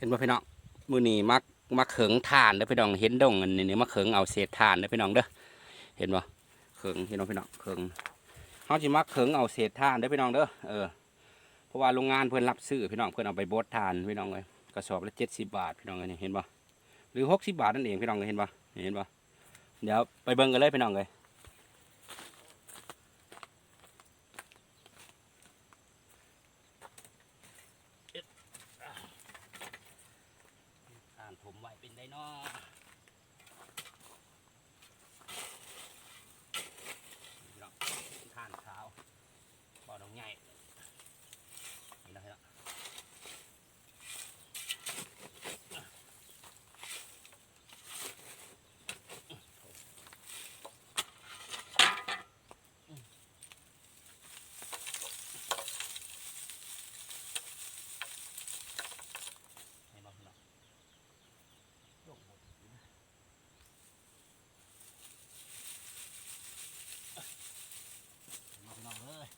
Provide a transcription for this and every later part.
เห็นบ่พี่น้องมือนี้มักมักเขิงทานเด้อพี่น้องเห็นดงอันนี้มักเขิงเอาเศษทานเด้อพี่น้องเด้อเห็นบ่เขิงพี่น้องพี่น้องเขิงเฮาสิมักเขิงเอาเศษทานเด้อพี่น้องเด้อเออเพราะว่าโรงงานเพิ่อนรับซื้อพี่น้องเพิ่อนเอาไปบดทานพี่น้องเลยกระสอบละ70บาทพี่น้องเอ้ยเห็นบ่หรือ60บาทนั่นเองพี่น้องเอ้ยเห็นบ่เห็นบ่เดี๋ยวไปเบิ่งกันเลยพี่น้องเลย ทานผมไว้เป็นได้นอทานขาวปอดองใหญ่นี่นะครับให้บอกพี่น้อง มาพี่น้องเลย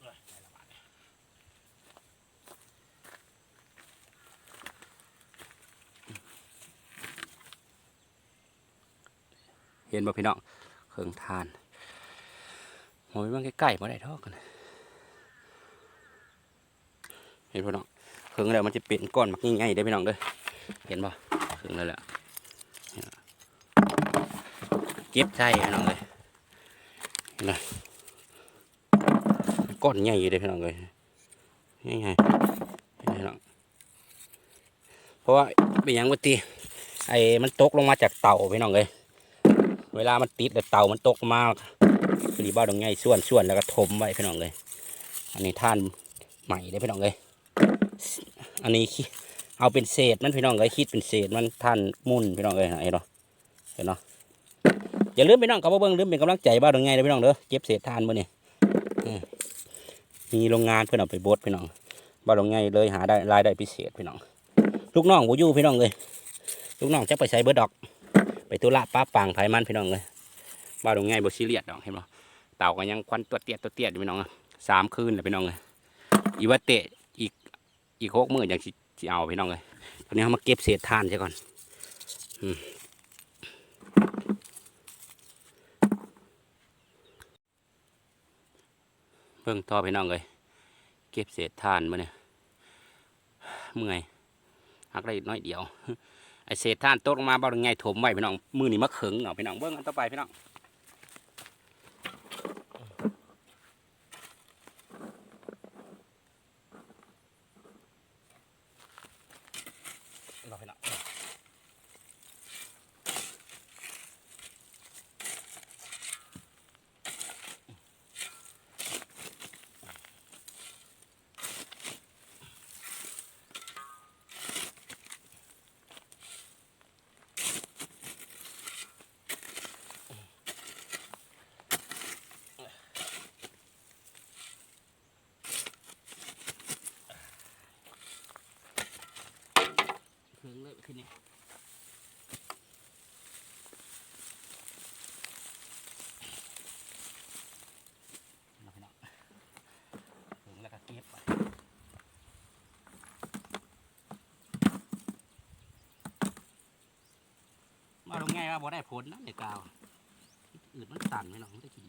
เอ้ยได้ละบาทเห็นบ่พี่น้องเครื่องทานโอ้ยมันใกล้ๆมาได้ทอกกันเห็นป่น้องเครื่องแล้วมันจะเป็นก้อนมักง่ายๆได้พี่น้องเด้อเห็นป่เครื่องแล้วแหละเก็บใช่พี่น้องเลยเห็นไหมก้อนใหญ่เลยพี่น้องเลยง่ายๆไหมพี่น้องเพราะว่าเป็นยังวัตีไอ้มันตกลงมาจากเต่าพี่น้องเลย เวลามันติดแต่เต่ามันตกมาพอดีบ้าตรงไงส่วนส่วนแล้วก็ถมไว้พี่น้องเลย อันนี้ท่านใหม่เลยพี่น้องเลย อันนี้เอาเป็นเศษมันพี่น้องเลยคิดเป็นเศษมันท่านมุ่นพี่น้องเลยเห็นเนาะเห็นเนาะอย่าลืมพี่น้องกับเบิ้งลืมเป็นกำลังใจบ้าตรงไงเลยพี่น้องเด้อเก็บเศษท่านมื่อนี่มีโรงงานเพื่อนเอาไปบดพี่น้องบ้าตรงไงเลยหาได้รายได้พิเศษพี่น้อง ลูกน้องบูยูพี่น้องเลยลูกน้องจะไปใช้เบิร์ดดอก ไปตุละป้าปังไผมันพี่น้องเลยบ้าตรงไงบ่ซีเรียสดอกเห็นบ่เต่าก็ยังควันตัวเตี้ยตัวเตี้ยอยู่พี่น้องอะสามคืนเลยพี่น้องเลยอีวาเตะอีกอีกหกมื้ออย่างสิเอาพี่น้องเลยตอนนี้เขามาเก็บเศษทานใช่ก่อนเบิ่งต่อพี่น้องเลยเก็บเศษทานมาเนี่ยเมื่อยหักได้น้อยเดียว ไอเศษท่านตกลงมาบ่ได้ไงถมไว้พี่น้องมือนี่มะเขิงเนาะพี่น้องเบิ่งอันต่อไปพี่น้องเอาพี่น้องเขิงเลยขึ้นนี่เอาพี่น้องเขิงแล้วก็เก็บไปมาลงไงว่า บ่ได้ผลนะเด็กกาวอืดมันสั่นพี่น้องมันจะกิน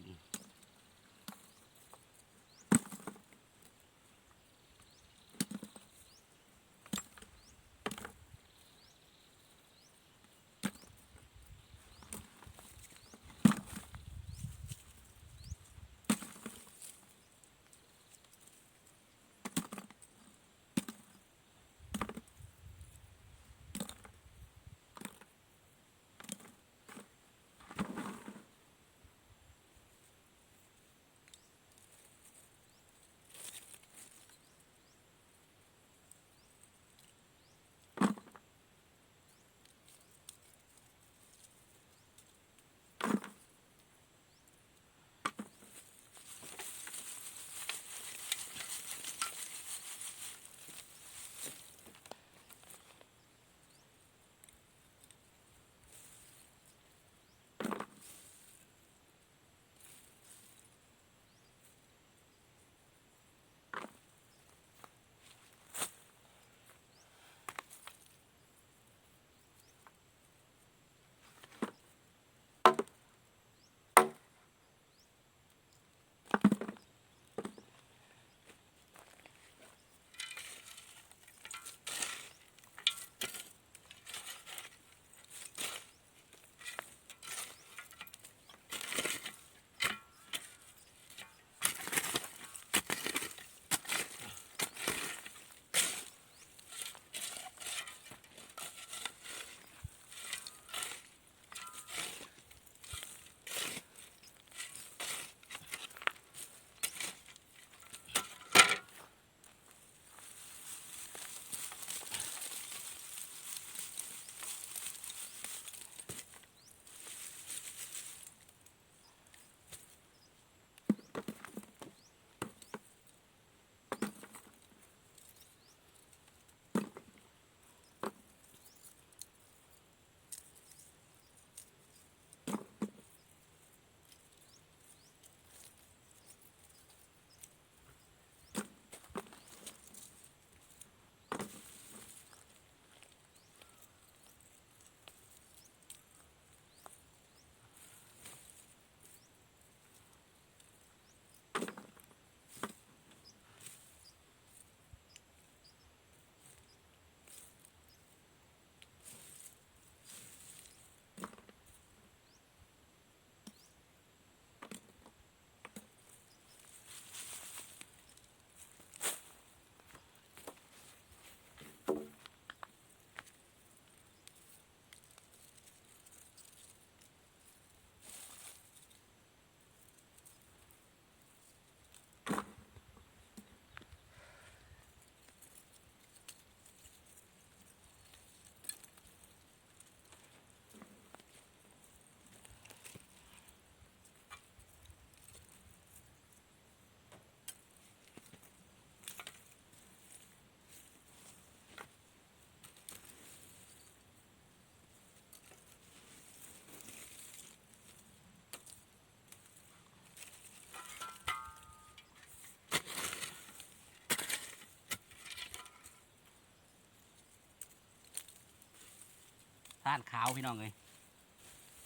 ท่านขาวพี่น้องเลย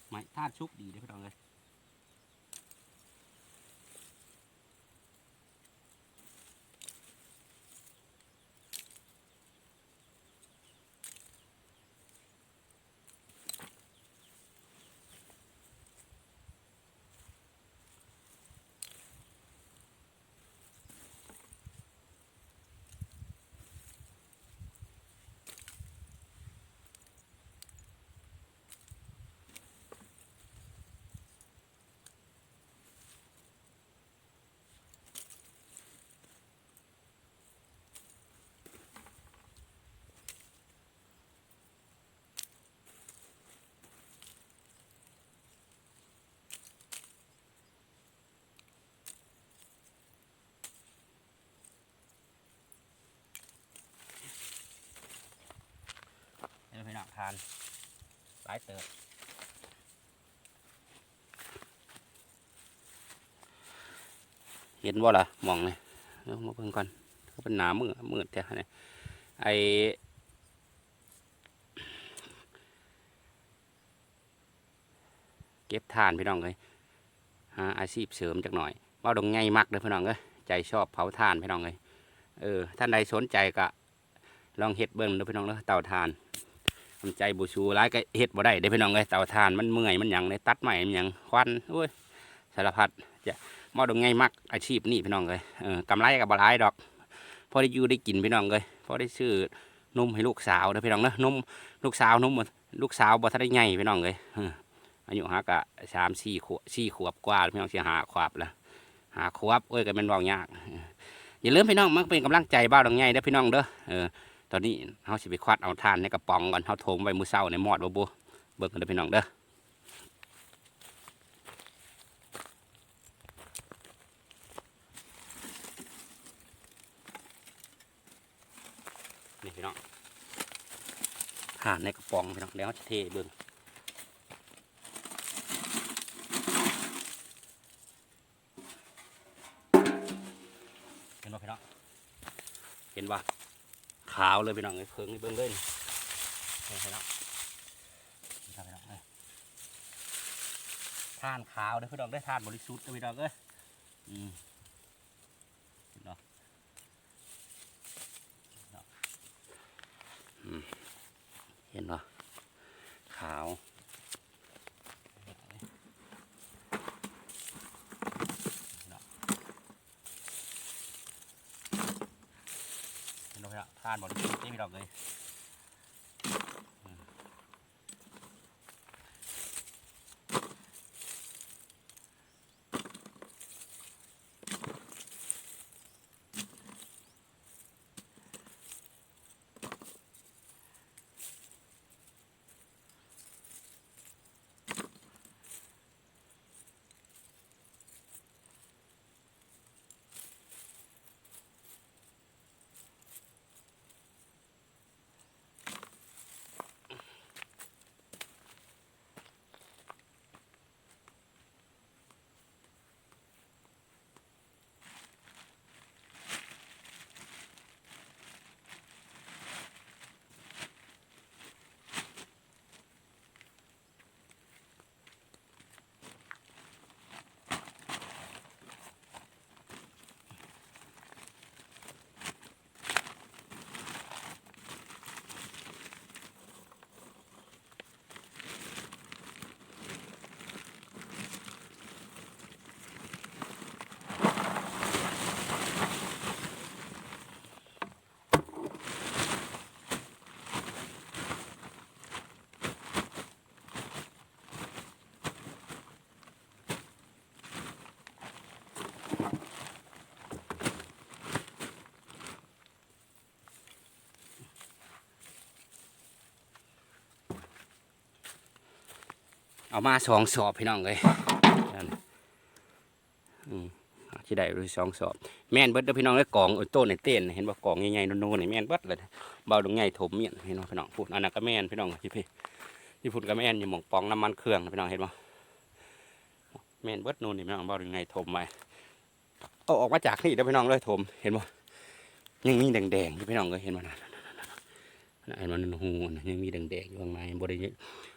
ไม่ท่านชุกดีเด้อพี่น้องเลย น้องทานหลายเติบเห็นว่าล่ะมองเลยเดี๋ยวมาเพิ่งก่อนเขาเป็นหนามือมืดแต่เนี่ยไอเก็บทานพี่น้องเลยหาอาชีพเสริมจักหน่อยว่าดงไงมักเด้อพี่น้องเอ้ยใจชอบเผาทานพี่น้องเลยเออท่านใดสนใจก็ลองเฮ็ดเบิ้งด้อพี่น้องเด้อเต่าทาน ทำใจบูชูร้ายก็เฮ็ดบ่ได้เด้พี่น้องเอ้ยเตาถ่านมันเมื่อยมันหยังเลยตัดใหม่มันหยังควันโอ้ยสารพัดจะมอดงไงมักอาชีพนี่พี่น้องเอ้ยเออกำไรกับบ่หลายดอกพอได้อยู่ได้กินพี่น้องเอ้ยพอได้ซื้อนมให้ลูกสาวเด้พี่น้องเด้อนมลูกสาวนมลูกสาวบ่ทันได้ใหญ่พี่น้องเอ้ยอออายุหากะสามสี่ขวบสี่ขวบกว่าพี่น้องสิหาขวบละหาขวบเอ้ยก็มันเว้ายากอออย่าลืมพี่น้องมันเป็นกำลังใจบ้าวดงไงเด้อพี่น้องเด้อเออ ตอนนี้เขาสิไปควัดเอาทานในกระป๋องก่อนเขาโถมไว้มือเศร้าในหมอดบ่บัวเบิ่งกันเด้อพี่น้องเด้อนี่พี่น้องทานในกระป๋องพี่น้องเดี๋ยวเขาจะเทเบิ่งเห็นบ่พี่น้องเห็นบ่ ขาวเลยพี่น้องเพิ่งเบิ่งเลยนี่เห็นไหมเนาะนี่ครับพี่น้องเอ้ยทานขาวเด้อพี่น้องได้ท่านบริสุทธิ์เด้อพี่น้องเอ้ยอืมเห็นเนาะเนาะอืมเห็นเนาะขาวเนาะเห็นเนาะพี่น้อง ทานบริสุทธิ์นี่พี่น้องเลย เอามาสองสอบพี่น้องเลยนั่นอืมที่ได้รู้สองสอบ แม่นเบิดเด้อพี่น้องเลยกองเออต้นในเต้นเห็นบ่กองใหญ่ๆโน่นๆในแม่นเบิดเลยเบาดงใหญ่ถมเมียนพี่น้องพี่น้องพูดอันนั้นก็แม่นพี่น้องที่พี่ที่พูดก็แม่นอยู่หม่องปองน้ำมันเครื่องพี่น้องเห็นบ่แม่นเบิดโน่นนี่พี่น้องเบาดงใหญ่ถมไว้เอาออกมาจากนี่เด้อพี่น้องเลยถมเห็นบ่ยังมีแดงๆพี่น้องเลยเห็นบ่นะไอ้มันหูนยังมีแดงๆอยู่ข้างในบ่ได้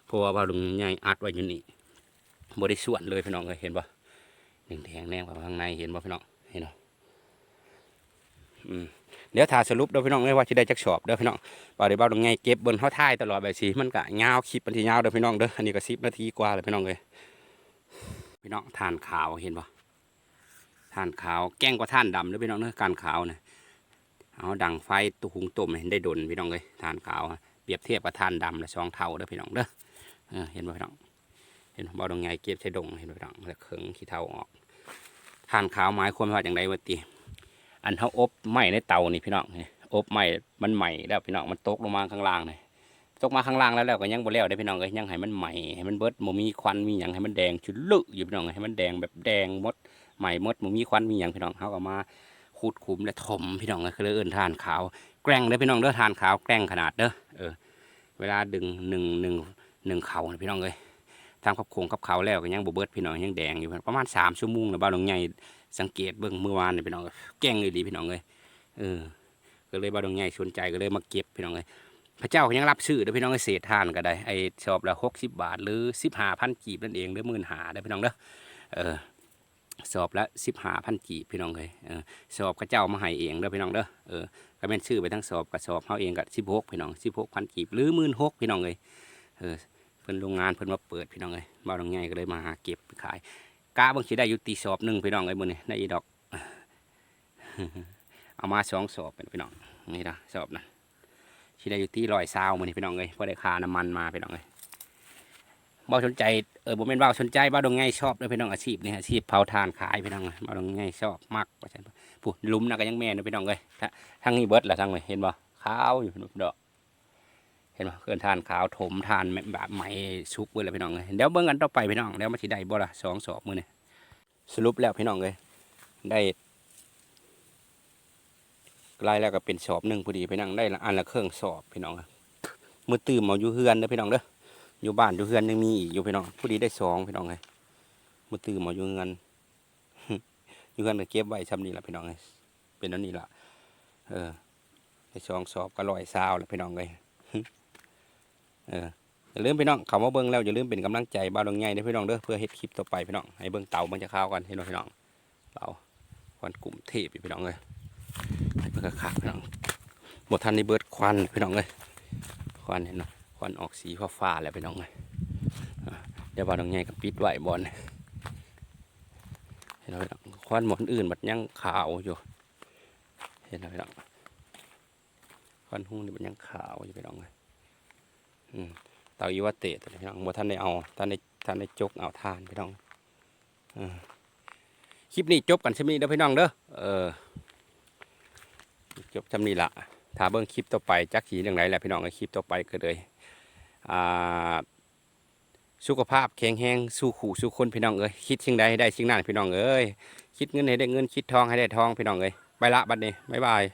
เพราะว่าบ่าลุงใหญ่อัดไว้อยู่นี่บ่ได้ส่วนเลยพี่น้องเอ้ยเห็นบ่แดงแนมกับข้างในเห็นบ่พี่น้องเห็นบ่อืมเดี๋ยวถ้าสรุปเด้อพี่น้องเอ้ยว่าสิได้จักสอบเด้อพี่น้องบ่าวได้บ่าลุงใหญ่เก็บบนเฮาถ่ายตลอดแบบสิมันก็ยาวคลิปมันสิยาวเด้อพี่น้องเด้ออันนี้ก็10นาทีกว่าแล้วพี่น้องเอ้ยพี่น้องทานขาวเห็นบ่ทานขาวแกล้งกว่าทานดำเด้อพี่น้องเด้อการขาวนะเอาดังไฟตุหุงต้มให้ได้ดนพี่น้องเลยทานขาวเปรียบเทียบกับทานดำและสองเท่าเด้อพี่น้องเด้อ เห็นบ่พี่น้องเห็นบ่ดงไงเก็บใช้ดงเห็นบ่พี่น้องแล้วเขิงขี้เท่าออกทานขาวหมายความว่าอย่างไรวะตีอันเขาอบไหม้ในเตานี่พี่น้องอบไหม้มันใหม่แล้วพี่น้องมันตกลงมาข้างล่างเลยตกมาข้างล่างแล้วแล้วก็ยังบ่แล้วได้พี่น้องเลยยังให้มันใหม่ให้มันเบิดบ่มีควันมีหยังให้มันแดงชุดลึอยู่พี่น้องให้มันแดงแบบแดงมดใหม่มดบ่มีควันมีหยังพี่น้องเขาก็มาขุดขุมและถมพี่น้องก็คือเอิ้นทานขาวแกล้งเด้อพี่น้องเด้อทานขาวแกล้งขนาดเด้อเออเวลาดึงหนึ่งหนึ่ง หนึ่งเขาน่ะพี่น้องเลยทำกับโคงกับเขาแล้วก็ยังบเบิดพี่น้องยังแดงอยู่ประมาณสามชั่วโมงแล้วบ้านหลวงใหญ่สังเกตเบิ่งเมื่อวานนี่พี่น้องแก้งเลยดีพี่น้องเลยเออก็เลยบ้านหลวงใหญ่สนใจก็เลยมาเก็บพี่น้องเลยพระเจ้าก็ยังรับซื้อเด้อพี่น้องเอ้ยเศษทานก็ได้ไอ้ชอบละหกสิบบาท หรือสิบห้าพันกีบนั่นเองหรือหมื่นหาเด้พี่น้องเด้อเออสอบละสิบห้าพันกีบพี่น้องเลยเออสอบกระเจ้ามาให้เองเด้อพี่น้องเด้อเออก็เป็นชื่อไปทั้งสอบกับสอบเขาเองกับสิบหกพี่น้องสิบหกพันกีบหรือหมื่นหกพี่น้องเลยเออ เพิ่นโรงงานเพิ่นมาเปิดพี่น้องเลยบ้านตรงไงก็เลยมาหาเก็บขายกาบางทีได้อยู่ตีสอบหนึ่งพี่น้องเลยมื้อนี้ได้อีดอกเอามาสองสอบเป็นพี่น้องนี่นะสอบนะที่ได้อยู่ที่ลอยซาวมื้อนี้พี่น้องเลยเพราะได้ค่าน้ำมันมาพี่น้องเลยบ่สนใจเออบ่แม่นว่าสนใจบ้าตรงไงชอบเด้อพี่น้องอาชีพนี่อาชีพเผาถ่านขายพี่น้องเลยบ้าตรงไงชอบมากว่าซั่นผู้ลุมนะก็ยังแม่นอยู่พี่น้องเลยถ้าทางนี้เบิดแหละทางนี้เห็นบ่ขาวอยู่ดอก เห็นบ่เคลื่อนทานขาวถมทานแบบไหมชุกเบิดแล้วพี่น้องเลยเดี๋ยวเบิ่งกันต่อไปพี่น้องเดี๋ยวมาสิได้บ่ละสองสอบมื้อนี้สรุปแล้วพี่น้องเลยได้ไล่แล้วก็เป็นสอบหนึ่งพอดีพี่น้องได้ละอันละเครื่องสอบพี่น้องเมือตื่นมาอยู่เฮือนเด้อพี่น้องเด้ออยู่บ้านอยู่เฮือนยังมีอีกอยู่พี่น้องพอดีได้สองพี่น้องเลยมือตื่นมาอยู่เฮือนอยู่เฮือนก็เก็บไว้ซ้ำนี้ละพี่น้องเลยเป็นอันนี้ละเออไอซองสอบก็ลอยซาวแล้วพี่น้องเลย เอออย่าลืมพี่น้องเขามาเบิ้งแล้วอย่าลืมเป็นกำลังใจบ้านดงใหญ่เด้อพี่น้องเด้อเพื่อเฮ็ดคลิปต่อไปพี่น้องให้เบิ้งเต่ามันจะข้าวกันเห็นไหมพี่น้องเต่าควันกลุ่มเทพอยู่พี่น้องเลยให้เบิ่งขาพี่น้องหมดทันในเบิดควันพี่น้องเลยควันเห็นเนาะควันออกสีฟ้าๆแล้วพี่น้องเลยเดี๋ยวบ้านดงใหญ่ก็ปิดไหวบอลเห็นไหมพี่น้องควันหมดอื่นบัดยังขาวอยู่เห็นไหมพี่น้องควันหุ้งนี่มันยังขาวอยู่พี่น้องเลย เตาอีวาเตะพี่น้องบ่ท่านได้เอาท่านได้ท่านได้จกเอาทานพี่น้องอคลิปนี้จบกันใช่ไหมเด้อพี่น้องเด้อเออจบจำนี้ละถ้าเบิ่งคลิปต่อไปจักขีเรื่องไรแหละพี่น้องเอ้คลิปต่อไปก็เลยอ่าสุขภาพแข็งแรงสู้ขู่สู้คนพี่น้องเอ้ยคิดสิ่งใดให้ได้สิ่งนั้นพี่น้องเอ้ยคิดเงินให้ได้เงินคิดทองให้ได้ทองพี่น้องเอ้ยไปละบัดนี้บ๊ายบาย